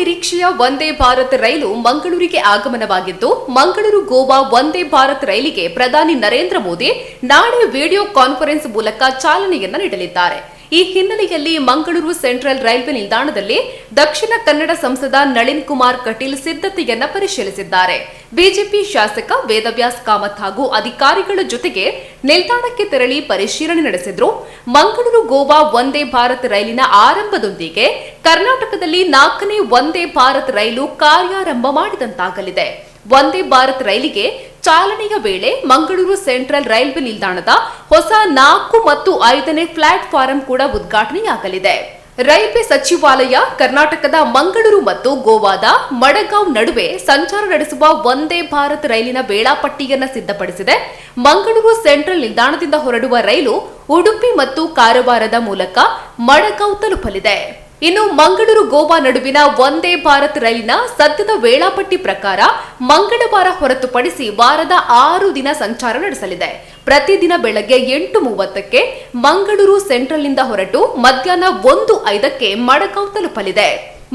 ನಿರೀಕ್ಷೆಯ ವಂದೇ ಭಾರತ್ ರೈಲು ಮಂಗಳೂರಿಗೆ ಆಗಮನವಾಗಿದ್ದು, ಮಂಗಳೂರು ಗೋವಾ ವಂದೇ ಭಾರತ್ ರೈಲಿಗೆ ಪ್ರಧಾನಿ ನರೇಂದ್ರ ಮೋದಿ ನಾಳೆ ವಿಡಿಯೋ ಕಾನ್ಫರೆನ್ಸ್ ಮೂಲಕ ಚಾಲನೆಯನ್ನ ನೀಡಲಿದ್ದಾರೆ. ಈ ಹಿನ್ನೆಲೆಯಲ್ಲಿ ಮಂಗಳೂರು ಸೆಂಟ್ರಲ್ ರೈಲ್ವೆ ನಿಲ್ದಾಣದಲ್ಲಿ ದಕ್ಷಿಣ ಕನ್ನಡ ಸಂಸದ ನಳಿನ್ ಕುಮಾರ್ ಕಟೀಲ್ ಸಿದ್ಧತೆಯನ್ನ ಪರಿಶೀಲಿಸಿದ್ದಾರೆ. ಬಿಜೆಪಿ ಶಾಸಕ ವೇದವ್ಯಾಸ್ ಕಾಮತ್ ಹಾಗೂ ಅಧಿಕಾರಿಗಳ ಜೊತೆಗೆ ನಿಲ್ದಾಣಕ್ಕೆ ತೆರಳಿ ಪರಿಶೀಲನೆ ನಡೆಸಿದ್ರು. ಮಂಗಳೂರು ಗೋವಾ ವಂದೇ ಭಾರತ್ ರೈಲಿನ ಆರಂಭದೊಂದಿಗೆ ಕರ್ನಾಟಕದಲ್ಲಿ ನಾಲ್ಕನೇ ವಂದೇ ಭಾರತ್ ರೈಲು ಕಾರ್ಯಾರಂಭ ಮಾಡಿದಂತಾಗಲಿದೆ. ವಂದೇ ಭಾರತ್ ರೈಲಿಗೆ ಚಾಲನೆಯ ವೇಳೆ ಮಂಗಳೂರು ಸೆಂಟ್ರಲ್ ರೈಲ್ವೆ ನಿಲ್ದಾಣದ ಹೊಸ ನಾಲ್ಕು ಮತ್ತು ಐದನೇ ಪ್ಲಾಟ್ಫಾರಂ ಕೂಡ ಉದ್ಘಾಟನೆಯಾಗಲಿದೆ. ರೈಲ್ವೆ ಸಚಿವಾಲಯ, ಕರ್ನಾಟಕದ ಮಂಗಳೂರು ಮತ್ತು ಗೋವಾದ ಮಡಗಾಂವ್ ನಡುವೆ ಸಂಚಾರ ನಡೆಸುವ ವಂದೇ ಭಾರತ್ ರೈಲಿನ ವೇಳಾಪಟ್ಟಿಯನ್ನು ಸಿದ್ಧಪಡಿಸಿದೆ. ಮಂಗಳೂರು ಸೆಂಟ್ರಲ್ ನಿಲ್ದಾಣದಿಂದ ಹೊರಡುವ ರೈಲು ಉಡುಪಿ ಮತ್ತು ಕಾರವಾರದ ಮೂಲಕ ಮಡಗಾಂವ್ ತಲುಪಲಿದೆ. ಇನ್ನು ಮಂಗಳೂರು ಗೋವಾ ನಡುವಿನ ವಂದೇ ಭಾರತ್ ರೈಲಿನ ಸದ್ಯದ ವೇಳಾಪಟ್ಟಿ ಪ್ರಕಾರ ಮಂಗಳವಾರ ಹೊರತುಪಡಿಸಿ ವಾರದ ಆರು ದಿನ ಸಂಚಾರ ನಡೆಸಲಿದೆ. ಪ್ರತಿದಿನ ಬೆಳಗ್ಗೆ ಎಂಟು ಮೂವತ್ತಕ್ಕೆ ಮಂಗಳೂರು ಸೆಂಟ್ರಲ್ನಿಂದ ಹೊರಟು ಮಧ್ಯಾಹ್ನ ಒಂದು ಐದಕ್ಕೆ ಮಡಕಾವ್ ತಲುಪಲಿದೆ.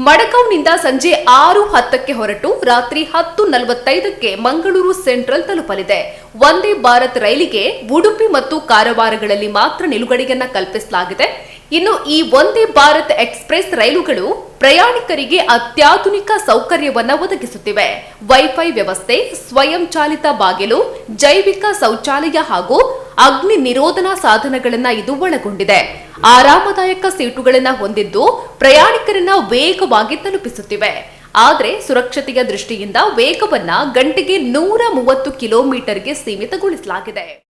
ಮಡಕಾವ್ನಿಂದ ಸಂಜೆ ಆರು ಹತ್ತಕ್ಕೆ ಹೊರಟು ರಾತ್ರಿ ಹತ್ತು ನಲವತ್ತೈದಕ್ಕೆ ಮಂಗಳೂರು ಸೆಂಟ್ರಲ್ ತಲುಪಲಿದೆ. ವಂದೇ ಭಾರತ್ ರೈಲಿಗೆ ಉಡುಪಿ ಮತ್ತು ಕಾರವಾರಗಳಲ್ಲಿ ಮಾತ್ರ ನಿಲುಗಡೆಯನ್ನ ಕಲ್ಪಿಸಲಾಗಿದೆ. ಇನ್ನು ಈ ಒಂದೇ ಭಾರತ್ ಎಕ್ಸ್ಪ್ರೆಸ್ ರೈಲುಗಳು ಪ್ರಯಾಣಿಕರಿಗೆ ಅತ್ಯಾಧುನಿಕ ಸೌಕರ್ಯವನ್ನು ಒದಗಿಸುತ್ತಿವೆ. ವೈಫೈ ವ್ಯವಸ್ಥೆ, ಸ್ವಯಂ ಚಾಲಿತ ಬಾಗಿಲು, ಜೈವಿಕ ಶೌಚಾಲಯ ಹಾಗೂ ಅಗ್ನಿ ನಿರೋಧನಾ ಸಾಧನಗಳನ್ನು ಇದು ಒಳಗೊಂಡಿದೆ. ಆರಾಮದಾಯಕ ಸೀಟುಗಳನ್ನು ಹೊಂದಿದ್ದು ಪ್ರಯಾಣಿಕರನ್ನ ವೇಗವಾಗಿ ತಲುಪಿಸುತ್ತಿವೆ. ಆದರೆ ಸುರಕ್ಷತೆಯ ದೃಷ್ಟಿಯಿಂದ ವೇಗವನ್ನ ಗಂಟೆಗೆ ನೂರ ಮೂವತ್ತು ಕಿಲೋಮೀಟರ್ಗೆ ಸೀಮಿತಗೊಳಿಸಲಾಗಿದೆ.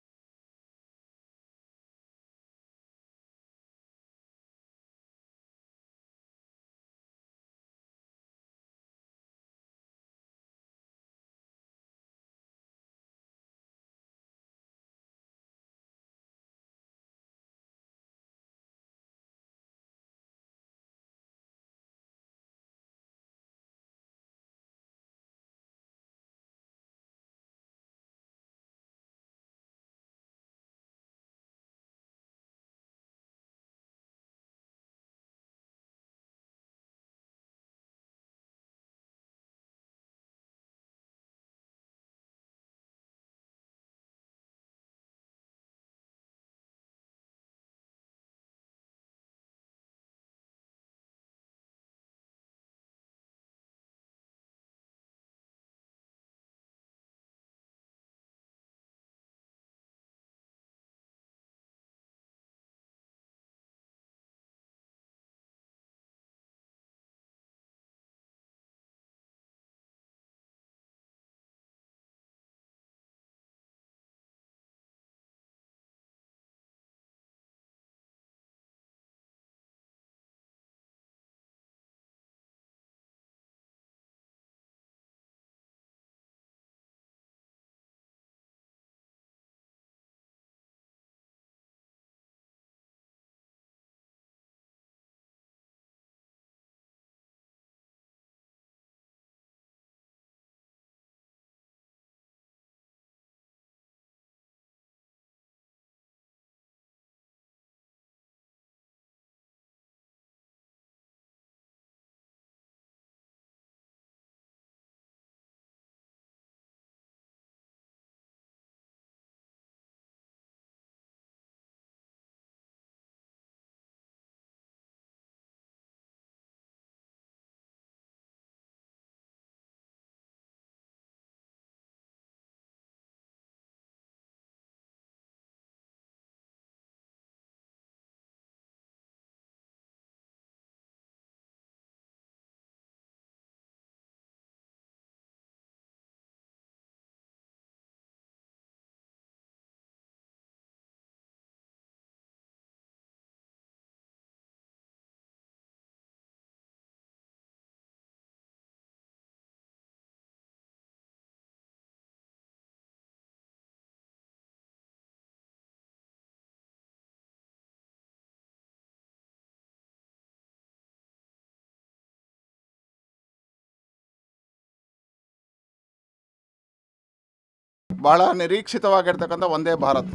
ಬಹಳ ನಿರೀಕ್ಷಿತವಾಗಿರ್ತಕ್ಕಂಥ ಒಂದೇ ಭಾರತ್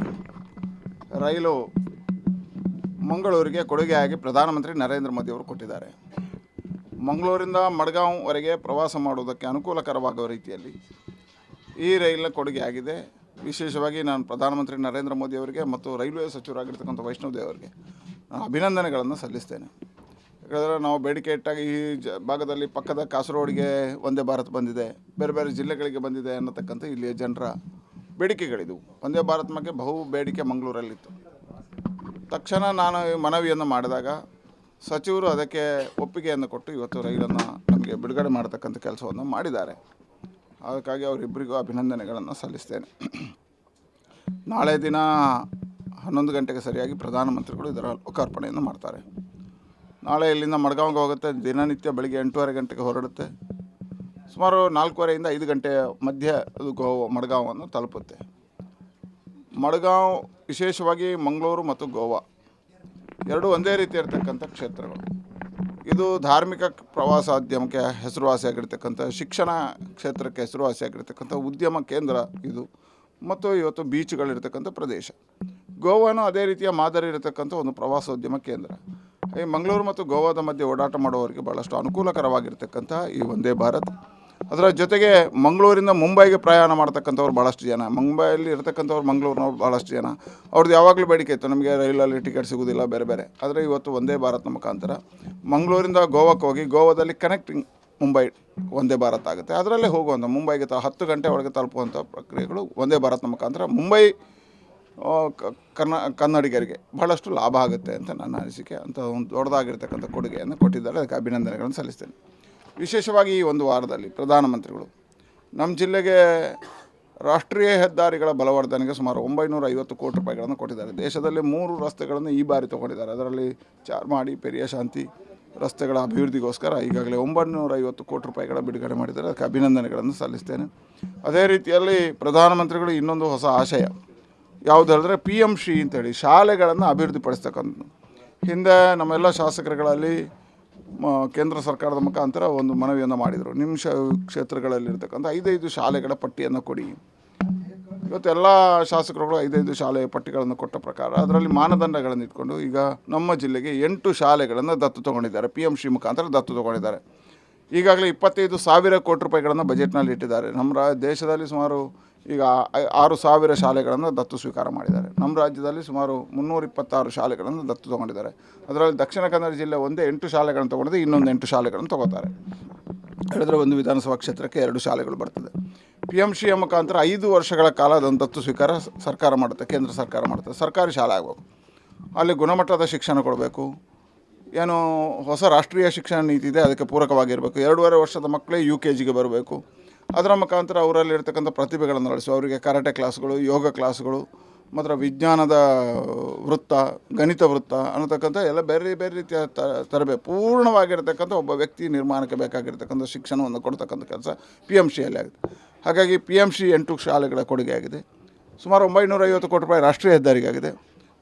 ರೈಲು ಮಂಗಳೂರಿಗೆ ಕೊಡುಗೆಯಾಗಿ ಪ್ರಧಾನಮಂತ್ರಿ ನರೇಂದ್ರ ಮೋದಿ ಅವರು ಕೊಟ್ಟಿದ್ದಾರೆ. ಮಂಗಳೂರಿಂದ ಮಡ್ಗಾಂವರೆಗೆ ಪ್ರವಾಸ ಮಾಡುವುದಕ್ಕೆ ಅನುಕೂಲಕರವಾಗುವ ರೀತಿಯಲ್ಲಿ ಈ ರೈಲಿನ ಕೊಡುಗೆ ಆಗಿದೆ ವಿಶೇಷವಾಗಿ ನಾನು ಪ್ರಧಾನಮಂತ್ರಿ ನರೇಂದ್ರ ಮೋದಿ ಅವರಿಗೆ ಮತ್ತು ರೈಲ್ವೆ ಸಚಿವರಾಗಿರ್ತಕ್ಕಂಥ ವೈಷ್ಣವ್ ಅವರಿಗೆ ನಾನು ಅಭಿನಂದನೆಗಳನ್ನು ಸಲ್ಲಿಸ್ತೇನೆ. ಯಾಕಂದರೆ ನಾವು ಬೇಡಿಕೆ ಇಟ್ಟಾಗ ಈ ಜ ಭಾಗದಲ್ಲಿ ಪಕ್ಕದ ಕಾಸರಗೋಡಿಗೆ ಒಂದೇ ಭಾರತ್ ಬಂದಿದೆ, ಬೇರೆ ಬೇರೆ ಜಿಲ್ಲೆಗಳಿಗೆ ಬಂದಿದೆ ಅನ್ನತಕ್ಕಂಥ ಇಲ್ಲಿಯ ಜನರ ಬೇಡಿಕೆಗಳಿದ್ದವು ಒಂದೇ ಭಾರತ್ ಬಗ್ಗೆ ಬಹು ಬೇಡಿಕೆ ಮಂಗಳೂರಲ್ಲಿತ್ತು. ತಕ್ಷಣ ನಾನು ಮನವಿಯನ್ನು ಮಾಡಿದಾಗ ಸಚಿವರು ಅದಕ್ಕೆ ಒಪ್ಪಿಗೆಯನ್ನು ಕೊಟ್ಟು ಇವತ್ತು ರೈಲನ್ನು ನಮಗೆ ಬಿಡುಗಡೆ ಮಾಡತಕ್ಕಂಥ ಕೆಲಸವನ್ನು ಮಾಡಿದ್ದಾರೆ. ಅದಕ್ಕಾಗಿ ಅವರಿಬ್ಬರಿಗೂ ಅಭಿನಂದನೆಗಳನ್ನು ಸಲ್ಲಿಸ್ತೇನೆ. ನಾಳೆ ದಿನ ಹನ್ನೊಂದು ಗಂಟೆಗೆ ಸರಿಯಾಗಿ ಪ್ರಧಾನಮಂತ್ರಿಗಳು ಇದರ ಲೋಕಾರ್ಪಣೆಯನ್ನು ಮಾಡ್ತಾರೆ. ನಾಳೆ ಇಲ್ಲಿಂದ ಮಡ್ಗಾಂವ್ಗೆ ಹೋಗುತ್ತೆ. ದಿನನಿತ್ಯ ಬೆಳಗ್ಗೆ ಎಂಟೂವರೆ ಗಂಟೆಗೆ ಹೊರಡುತ್ತೆ. ಸುಮಾರು ನಾಲ್ಕೂವರೆಯಿಂದ ಐದು ಗಂಟೆ ಮಧ್ಯೆ ಅದು ಗೋ ಮಡ್ಗಾವನ್ನು ತಲುಪುತ್ತೆ. ಮಡ್ಗಾಂವ್ ವಿಶೇಷವಾಗಿ ಮಂಗಳೂರು ಮತ್ತು ಗೋವಾ ಎರಡೂ ಒಂದೇ ರೀತಿ ಇರತಕ್ಕಂಥ ಕ್ಷೇತ್ರಗಳು. ಇದು ಧಾರ್ಮಿಕ ಪ್ರವಾಸೋದ್ಯಮಕ್ಕೆ ಹೆಸರುವಾಸಿಯಾಗಿರ್ತಕ್ಕಂಥ, ಶಿಕ್ಷಣ ಕ್ಷೇತ್ರಕ್ಕೆ ಹೆಸರುವಾಸಿಯಾಗಿರ್ತಕ್ಕಂಥ ಉದ್ಯಮ ಕೇಂದ್ರ ಇದು. ಮತ್ತು ಇವತ್ತು ಬೀಚ್ಗಳಿರ್ತಕ್ಕಂಥ ಪ್ರದೇಶ. ಗೋವಾನು ಅದೇ ರೀತಿಯ ಮಾದರಿ ಇರತಕ್ಕಂಥ ಒಂದು ಪ್ರವಾಸೋದ್ಯಮ ಕೇಂದ್ರ. ಈ ಮಂಗಳೂರು ಮತ್ತು ಗೋವಾದ ಮಧ್ಯೆ ಓಡಾಟ ಮಾಡುವವರಿಗೆ ಭಾಳಷ್ಟು ಅನುಕೂಲಕರವಾಗಿರ್ತಕ್ಕಂಥ ಈ ಒಂದೇ ಭಾರತ್. ಅದರ ಜೊತೆಗೆ ಮಂಗಳೂರಿಂದ ಮುಂಬೈಗೆ ಪ್ರಯಾಣ ಮಾಡ್ತಕ್ಕಂಥವ್ರು ಭಾಳಷ್ಟು ಜನ. ಮುಂಬೈಯಲ್ಲಿ ಇರ್ತಕ್ಕಂಥವ್ರು ಮಂಗಳೂರಿನವ್ರು ಭಾಳಷ್ಟು ಜನ. ಅವ್ರದ್ದು ಯಾವಾಗಲೂ ಬೇಡಿಕೆ ಇತ್ತು, ನಮಗೆ ರೈಲಲ್ಲಿ ಟಿಕೆಟ್ ಸಿಗೋದಿಲ್ಲ, ಬೇರೆ ಬೇರೆ. ಆದರೆ ಇವತ್ತು ಒಂದೇ ಭಾರತ್ ಮುಖಾಂತರ ಮಂಗಳೂರಿಂದ ಗೋವಾಕ್ಕೆ ಹೋಗಿ ಗೋವಾದಲ್ಲಿ ಕನೆಕ್ಟಿಂಗ್ ಮುಂಬೈ ಒಂದೇ ಭಾರತ್ ಆಗುತ್ತೆ. ಅದರಲ್ಲೇ ಹೋಗುವಂಥ ಮುಂಬೈಗೆ ತ ಹತ್ತು ಗಂಟೆ ಒಳಗೆ ತಲುಪುವಂಥ ಪ್ರಕ್ರಿಯೆಗಳು ಒಂದೇ ಭಾರತ್ನ ಮುಖಾಂತರ ಮುಂಬೈ ಕನ್ನ ಕನ್ನಡಿಗರಿಗೆ ಬಹಳಷ್ಟು ಲಾಭ ಆಗುತ್ತೆ ಅಂತ ನನ್ನ ಅನಿಸಿಕೆ. ಅಂತ ಒಂದು ದೊಡ್ಡದಾಗಿರ್ತಕ್ಕಂಥ ಕೊಡುಗೆಯನ್ನು ಕೊಟ್ಟಿದ್ದಾರೆ. ಅದಕ್ಕೆ ಅಭಿನಂದನೆಗಳನ್ನು ಸಲ್ಲಿಸ್ತೇನೆ. ವಿಶೇಷವಾಗಿ ಈ ಒಂದು ವಾರದಲ್ಲಿ ಪ್ರಧಾನಮಂತ್ರಿಗಳು. ನಮ್ಮ ಜಿಲ್ಲೆಗೆ ರಾಷ್ಟ್ರೀಯ ಹೆದ್ದಾರಿಗಳ ಬಲವರ್ಧನೆಗೆ ಸುಮಾರು ಒಂಬೈನೂರ ಐವತ್ತು ಕೋಟಿ ರೂಪಾಯಿಗಳನ್ನು ಕೊಟ್ಟಿದ್ದಾರೆ. ದೇಶದಲ್ಲಿ ಮೂರು ರಸ್ತೆಗಳನ್ನು ಈ ಬಾರಿ ತಗೊಂಡಿದ್ದಾರೆ. ಅದರಲ್ಲಿ ಚಾರ್ಮಾಡಿ, ಪೆರಿಯ ಶಾಂತಿ ರಸ್ತೆಗಳ ಅಭಿವೃದ್ಧಿಗೋಸ್ಕರ ಈಗಾಗಲೇ ಒಂಬೈನೂರ ಐವತ್ತು ಕೋಟಿ ರೂಪಾಯಿಗಳ ಬಿಡುಗಡೆ ಮಾಡಿದ್ದಾರೆ. ಅದಕ್ಕೆ ಅಭಿನಂದನೆಗಳನ್ನು ಸಲ್ಲಿಸ್ತೇನೆ. ಅದೇ ರೀತಿಯಲ್ಲಿ ಪ್ರಧಾನಮಂತ್ರಿಗಳು ಇನ್ನೊಂದು ಹೊಸ ಆಶಯ. ಯಾವುದು ಹೇಳಿದ್ರೆ ಪಿ ಎಂ ಶ್ರೀ ಅಂತೇಳಿ ಶಾಲೆಗಳನ್ನು ಅಭಿವೃದ್ಧಿಪಡಿಸ್ತಕ್ಕಂಥದ್ದು. ಹಿಂದೆ ನಮ್ಮೆಲ್ಲ ಶಾಸಕರುಗಳಲ್ಲಿ ಕೇಂದ್ರ ಸರ್ಕಾರದ ಮುಖಾಂತರ ಒಂದು ಮನವಿಯನ್ನು ಮಾಡಿದರು. ನಿಮ್ಮ ಶ, ಕ್ಷೇತ್ರಗಳಲ್ಲಿರ್ತಕ್ಕಂಥ ಐದೈದು ಶಾಲೆಗಳ ಪಟ್ಟಿಯನ್ನು ಕೊಡಿ. ಇವತ್ತು ಎಲ್ಲ ಶಾಸಕರುಗಳು ಐದೈದು ಶಾಲೆಯ ಪಟ್ಟಿಗಳನ್ನು ಕೊಟ್ಟ ಪ್ರಕಾರ ಅದರಲ್ಲಿ ಮಾನದಂಡಗಳನ್ನು ಇಟ್ಕೊಂಡು ಈಗ ನಮ್ಮ ಜಿಲ್ಲೆಗೆ ಎಂಟು ಶಾಲೆಗಳನ್ನು ದತ್ತು ತಗೊಂಡಿದ್ದಾರೆ. ಪಿ ಎಂ ಶ್ರೀ ಮುಖಾಂತರ ದತ್ತು ತಗೊಂಡಿದ್ದಾರೆ. ಈಗಾಗಲೇ ಇಪ್ಪತ್ತೈದು ಸಾವಿರ ಕೋಟಿ ರೂಪಾಯಿಗಳನ್ನು ಬಜೆಟ್ನಲ್ಲಿ ಇಟ್ಟಿದ್ದಾರೆ. ನಮ್ಮ ರಾ, ದೇಶದಲ್ಲಿ ಸುಮಾರು ಈಗ ಆರು ಸಾವಿರ ಶಾಲೆಗಳನ್ನು ದತ್ತು ಸ್ವೀಕಾರ ಮಾಡಿದ್ದಾರೆ. ನಮ್ಮ ರಾಜ್ಯದಲ್ಲಿ ಸುಮಾರು ಮುನ್ನೂರ ಇಪ್ಪತ್ತಾರು ಶಾಲೆಗಳನ್ನು ದತ್ತು ತಗೊಂಡಿದ್ದಾರೆ. ಅದರಲ್ಲಿ ದಕ್ಷಿಣ ಕನ್ನಡ ಜಿಲ್ಲೆ ಒಂದೇ ಎಂಟು ಶಾಲೆಗಳನ್ನು ತೊಗೊಂಡಿದೆ, ಇನ್ನೊಂದು ಎಂಟು ಶಾಲೆಗಳನ್ನು ತಗೋತಾರೆ. ಹೇಳಿದ್ರೆ ಒಂದು ವಿಧಾನಸಭಾ ಕ್ಷೇತ್ರಕ್ಕೆ ಎರಡು ಶಾಲೆಗಳು ಬರ್ತದೆ. ಪಿ ಎಂ ಶ್ರೀಯ ಮುಖಾಂತರ ಐದು ವರ್ಷಗಳ ಕಾಲ ಅದನ್ನು ದತ್ತು ಸ್ವೀಕಾರ ಸರ್ಕಾರ ಮಾಡುತ್ತೆ, ಕೇಂದ್ರ ಸರ್ಕಾರ ಮಾಡುತ್ತೆ. ಸರ್ಕಾರಿ ಶಾಲೆ ಆಗಬೇಕು. ಅಲ್ಲಿ ಗುಣಮಟ್ಟದ ಶಿಕ್ಷಣ ಕೊಡಬೇಕು. ಏನು ಹೊಸ ರಾಷ್ಟ್ರೀಯ ಶಿಕ್ಷಣ ನೀತಿ ಇದೆ, ಅದಕ್ಕೆ ಪೂರಕವಾಗಿರಬೇಕು. ಎರಡೂವರೆ ವರ್ಷದ ಮಕ್ಕಳೇ ಯು ಕೆ ಜಿಗೆ ಬರಬೇಕು. ಅದರ ಮುಖಾಂತರ ಅವರಲ್ಲಿರ್ತಕ್ಕಂಥ ಪ್ರತಿಭೆಗಳನ್ನು ನಡೆಸುವ ಅವರಿಗೆ ಕರಾಟೆ ಕ್ಲಾಸ್ಗಳು ಯೋಗ ಕ್ಲಾಸ್ಗಳು ಮಾತ್ರ ವಿಜ್ಞಾನದ ವೃತ್ತ, ಗಣಿತ ವೃತ್ತ ಅನ್ನತಕ್ಕಂಥ ಎಲ್ಲ ಬೇರೆ ಬೇರೆ ರೀತಿಯ ತರಬೇತಿ ಪೂರ್ಣವಾಗಿರ್ತಕ್ಕಂಥ ಒಬ್ಬ ವ್ಯಕ್ತಿ ನಿರ್ಮಾಣಕ್ಕೆ ಬೇಕಾಗಿರ್ತಕ್ಕಂಥ ಶಿಕ್ಷಣವನ್ನು ಕೊಡ್ತಕ್ಕಂಥ ಕೆಲಸ ಪಿ ಎಂ ಸಿಯಲ್ಲಿ ಆಗಿದೆ. ಹಾಗಾಗಿ ಪಿ ಎಂ ಸಿ ಎಂಟು ಶಾಲೆಗಳ ಕೊಡುಗೆ ಆಗಿದೆ ಸುಮಾರು ಒಂಬೈನೂರ ಐವತ್ತು ಕೋಟಿ ರೂಪಾಯಿ ರಾಷ್ಟ್ರೀಯ ಹೆದ್ದಾರಿಗಾಗಿದೆ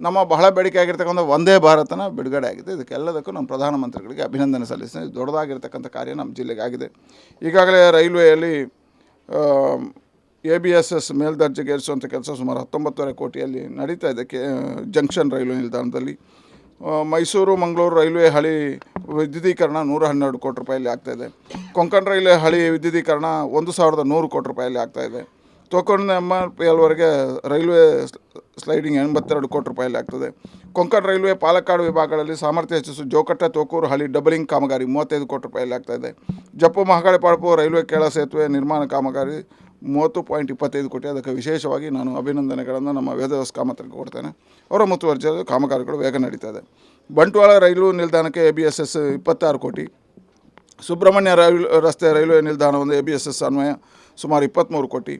ನಮ್ಮ ಬಹಳ ಬೇಡಿಕೆ ಆಗಿರ್ತಕ್ಕಂಥ ಒಂದೇ ಭಾರತನ ಬಿಡುಗಡೆ ಆಗಿದೆ. ಇದಕ್ಕೆಲ್ಲದಕ್ಕೂ ನಮ್ಮ ಪ್ರಧಾನಮಂತ್ರಿಗಳಿಗೆ ಅಭಿನಂದನೆ ಸಲ್ಲಿಸ್ತೇನೆ. ದೊಡ್ಡದಾಗಿರ್ತಕ್ಕಂಥ ಕಾರ್ಯ ನಮ್ಮ ಜಿಲ್ಲೆಗೆ ಆಗಿದೆ ಈಗಾಗಲೇ ರೈಲ್ವೆಯಲ್ಲಿ ಎ ಬಿ ಎಸ್ ಎಸ್ ಮೇಲ್ದರ್ಜೆಗೆ ಏರಿಸುವಂಥ ಕೆಲಸ ಸುಮಾರು ಹತ್ತೊಂಬತ್ತುವರೆ ಕೋಟಿಯಲ್ಲಿ ನಡೀತಾ ಇದೆ. ಕೆ, ಜಂಕ್ಷನ್ ರೈಲ್ವೆ ನಿಲ್ದಾಣದಲ್ಲಿ. ಮೈಸೂರು, ಮಂಗಳೂರು ರೈಲ್ವೆ ಹಳಿ ವಿದ್ಯುದೀಕರಣ ನೂರ ಹನ್ನೆರಡು ಕೋಟಿ ರೂಪಾಯಲ್ಲಿ ಆಗ್ತಾಯಿದೆ ಕೊಂಕಣ ರೈಲ್ವೆ ಹಳಿ ವಿದ್ಯುದೀಕರಣ ಒಂದು ಸಾವಿರದ ನೂರು ಕೋಟಿ ರೂಪಾಯಲ್ಲಿ ಆಗ್ತಾಯಿದೆ ತೋಕೊಂಡ ಎಂ ಆರ್ ಪಿ ಎಲ್ವರೆಗೆ ರೈಲ್ವೆ ಸ್ಲೈಡಿಂಗ್ ಎಂಬತ್ತೆರಡು ಕೋಟಿ ರೂಪಾಯಲ್ಲಿ ಆಗ್ತದೆ. ಕೊಂಕಣ ರೈಲ್ವೆ ಪಾಲಕ್ಕಾಡು ವಿಭಾಗಗಳಲ್ಲಿ ಸಾಮರ್ಥ್ಯ ಹೆಚ್ಚಿಸು ಜೋಕಟ್ಟ ತೋಕೂರು ಹಳಿ, ಡಬಲಿಂಗ್ ಕಾಮಗಾರಿ ಮೂವತ್ತೈದು ಕೋಟಿ ರೂಪಾಯಲ್ಲಿ ಆಗ್ತಾಯಿದೆ ಜಪ್ಪು ಮಹಾಕಾಳಿ ಪಾಳ್ಪು, ರೈಲ್ವೆ ಕೆಳ ಸೇತುವೆ ನಿರ್ಮಾಣ ಕಾಮಗಾರಿ ಮೂವತ್ತು ಪಾಯಿಂಟ್ ಇಪ್ಪತ್ತೈದು ಕೋಟಿ. ಅದಕ್ಕೆ ವಿಶೇಷವಾಗಿ ನಾನು ಅಭಿನಂದನೆಗಳನ್ನು ನಮ್ಮ ವೇದವ್ಯಾಸ ಕಾಮತ್ರಿಗೆ ಕೊಡ್ತೇನೆ. ಅವರ ಮುತುವರ್ಜಿಯಲ್ಲಿ ಕಾಮಗಾರಿಗಳು ವೇಗ ನಡೀತಾ ಇದೆ ಬಂಟ್ವಾಳ ರೈಲು ನಿಲ್ದಾಣಕ್ಕೆ ಎ ಬಿ ಎಸ್ ಎಸ್ ಇಪ್ಪತ್ತಾರು ಕೋಟಿ. ಸುಬ್ರಹ್ಮಣ್ಯ ರೈಲ್ ರಸ್ತೆ ರೈಲ್ವೆ ನಿಲ್ದಾಣ ಒಂದು ಎ ಬಿ ಎಸ್ ಎಸ್ ಅನ್ವಯ ಸುಮಾರು ಇಪ್ಪತ್ತ್ಮೂರು ಕೋಟಿ.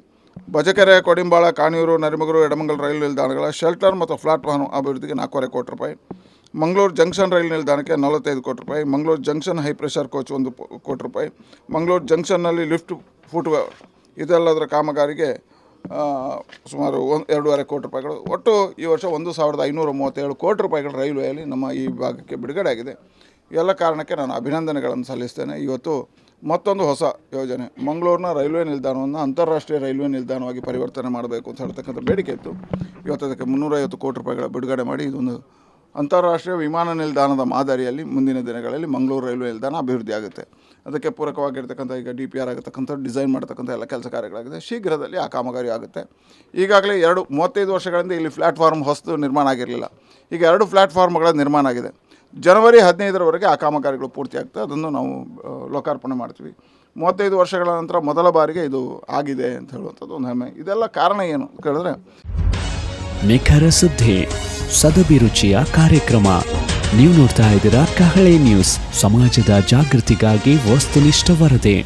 ಬಜಕೆರೆ, ಕೊಡಿಂಬಾಳ, ಕಾಣಿಯೂರು, ನರಿಮಗರು, ಎಡಮಂಗಲ ರೈಲು ನಿಲ್ದಾಣಗಳ ಶೆಲ್ಟರ್ ಮತ್ತು ಫ್ಲಾಟ್ ವಾಹನ ಅಭಿವೃದ್ಧಿಗೆ ನಾಲ್ಕೂವರೆ ಕೋಟಿ ರೂಪಾಯಿ. ಮಂಗಳೂರು ಜಂಕ್ಷನ್ ರೈಲು ನಿಲ್ದಾಣಕ್ಕೆ ನಲವತ್ತೈದು ಕೋಟಿ ರೂಪಾಯಿ. Mangaluru junction high pressure coach ಒಂದು ಕೋಟಿ ರೂಪಾಯಿ. ಮಂಗಳೂರು ಜಂಕ್ಷನ್ನಲ್ಲಿ ಲಿಫ್ಟ್, ಫುಟ್ ಇದೆಲ್ಲದರ ಕಾಮಗಾರಿಗೆ ಸುಮಾರು ಒಂದು ಎರಡೂವರೆ ಕೋಟಿ ರೂಪಾಯಿಗಳು. ಒಟ್ಟು ಈ ವರ್ಷ ಒಂದು ಸಾವಿರದ ಐನೂರ ಮೂವತ್ತೇಳು ಕೋಟಿ ರೂಪಾಯಿಗಳ ರೈಲ್ವೆಯಲ್ಲಿ ನಮ್ಮ ಈ ಭಾಗಕ್ಕೆ ಬಿಡುಗಡೆ ಆಗಿದೆ ಎಲ್ಲ ಕಾರಣಕ್ಕೆ ನಾನು ಅಭಿನಂದನೆಗಳನ್ನು ಸಲ್ಲಿಸ್ತೇನೆ. ಇವತ್ತು ಮತ್ತೊಂದು ಹೊಸ ಯೋಜನೆ. ಮಂಗಳೂರಿನ ರೈಲ್ವೆ ನಿಲ್ದಾಣವನ್ನು ಅಂತಾರಾಷ್ಟ್ರೀಯ ರೈಲ್ವೆ ನಿಲ್ದಾಣವಾಗಿ ಪರಿವರ್ತನೆ ಮಾಡಬೇಕು ಅಂತ ಹೇಳ್ತಕ್ಕಂಥ ಬೇಡಿಕೆ ಇತ್ತು. ಇವತ್ತು ಅದಕ್ಕೆ ಮುನ್ನೂರೈವತ್ತು ಕೋಟಿ ರೂಪಾಯಿಗಳ ಬಿಡುಗಡೆ ಮಾಡಿ ಇದೊಂದು ಅಂತಾರಾಷ್ಟ್ರೀಯ ವಿಮಾನ ನಿಲ್ದಾಣದ ಮಾದರಿಯಲ್ಲಿ ಮುಂದಿನ ದಿನಗಳಲ್ಲಿ ಮಂಗಳೂರು ರೈಲ್ವೆ ನಿಲ್ದಾಣ ಅಭಿವೃದ್ಧಿ ಆಗುತ್ತೆ. ಅದಕ್ಕೆ ಪೂರಕವಾಗಿರ್ತಕ್ಕಂಥ ಈಗ ಡಿ ಪಿ ಆರ್ ಆಗತಕ್ಕಂಥ, ಡಿಸೈನ್ ಮಾಡ್ತಕ್ಕಂಥ ಎಲ್ಲ ಕೆಲಸ ಕಾರ್ಯಗಳಾಗಿದೆ. ಶೀಘ್ರದಲ್ಲಿ ಆ ಕಾಮಗಾರಿ ಆಗುತ್ತೆ. ಈಗಾಗಲೇ ಎರಡು, ಮೂವತ್ತೈದು ವರ್ಷಗಳಿಂದ ಇಲ್ಲಿ ಪ್ಲ್ಯಾಟ್ಫಾರ್ಮ್ ಹೊಸದು ನಿರ್ಮಾಣ ಆಗಿರಲಿಲ್ಲ. ಈಗ ಎರಡು ಪ್ಲ್ಯಾಟ್ಫಾರ್ಮ್ಗಳ ನಿರ್ಮಾಣ ಆಗಿದೆ. ಜನವರಿ ಹದಿನೈದರವರೆಗೆ ಆ ಕಾಮಗಾರಿಗಳು ಪೂರ್ತಿ ಆಗ್ತದೆ. ಅದನ್ನು ನಾವು ಲೋಕಾರ್ಪಣೆ ಮಾಡ್ತೀವಿ. ಮೂವತ್ತೈದು ವರ್ಷಗಳ ನಂತರ ಮೊದಲ ಬಾರಿಗೆ ಇದು ಆಗಿದೆ ಅಂತ ಹೇಳುವಂಥದ್ದು ಒಂದು ಹೆಮ್ಮೆ. ಇದೆಲ್ಲ ಕಾರಣ ಏನು ಕೇಳಿದ್ರೆ ನಿಖರ ಸುದ್ದಿ ಸದಭಿರುಚಿಯ ಕಾರ್ಯಕ್ರಮ. ನೀವು ನೋಡ್ತಾ ಇದ್ದೀರಾ ಕಹಳೆ ನ್ಯೂಸ್. ಸಮಾಜದ ಜಾಗೃತಿಗಾಗಿ ವಸ್ತುನಿಷ್ಠ ವರದಿ.